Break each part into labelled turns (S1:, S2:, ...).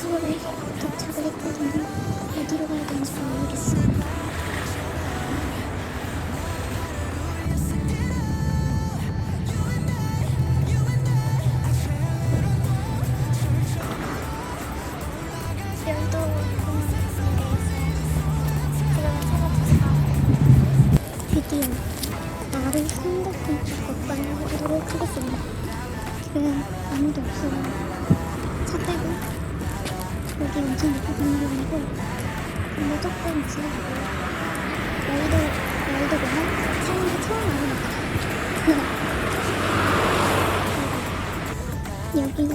S1: 서울에 도착을 했거든요. 어디로 가야 되는지 모르겠어요. 여기 엄청 높은 건물이고 근데 조금 지나가고 여의도 여의도공원 사는 게 처음 아닙니다. 여기가?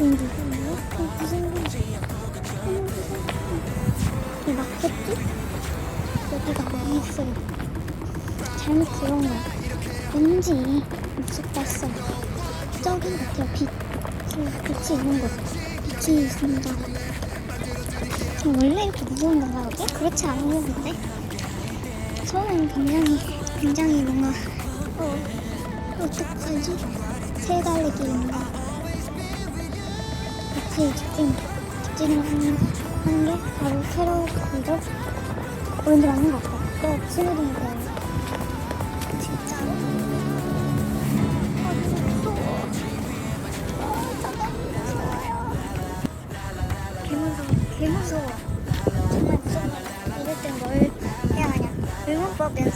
S1: 음, 누구예요? 어, 무슨 무슨 이 마켓도? 여기가 망했어요. 잘못 들어온 거. 왠지 무섭다 했어요. 저기 같아요, 빛. 그 빛이 있는 곳. 빛이 있습니다. 저 원래 이렇게 무서운 건가, 여기? 그렇지 않은 것 같은데? 처음에는 굉장히, 굉장히 뭔가, 어, 어떡하지? 세 달의 길입니다. 같이 직진, 직진을 하는, 하는 게 바로 캐럿이죠? 왠지 맞는 것 같아. 또보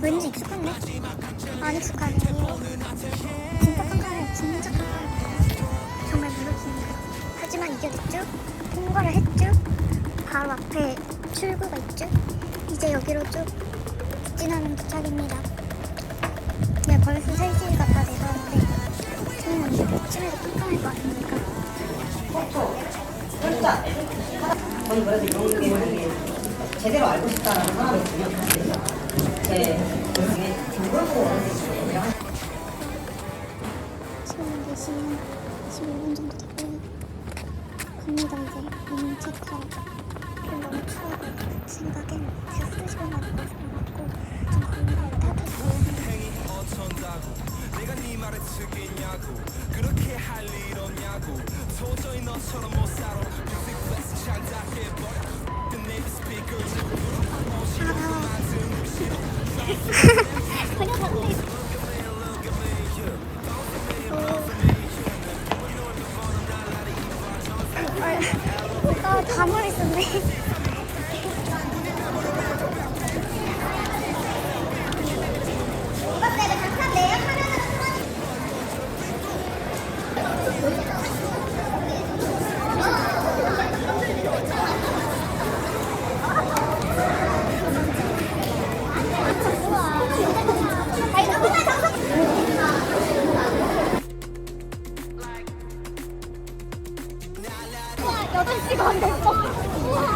S1: 왠지 익숙한데? 안 익숙하네 진짜 깜깜해요 진짜 깜깜해요 정말 무섭습니다 하지만 이겨냈죠? 통과를 했죠? 바로 앞에 출구가 있죠? 이제 여기로 쭉 직진하는 도착입니다 네, 벌써 3시가 다 돼가는데 저는 아침에도 깜깜할 거 아닙니까?
S2: 저는 그래서 이런 게 제대로 알고 싶다라는 사람이 있으면 있거든요.
S1: 지금 4시면 15분 정도 됐고요 갑니다 이제 오늘 체크하러 그럼 너무 추워 생각엔 제가 3시간 어, 아, 가만히 있었네. Oh,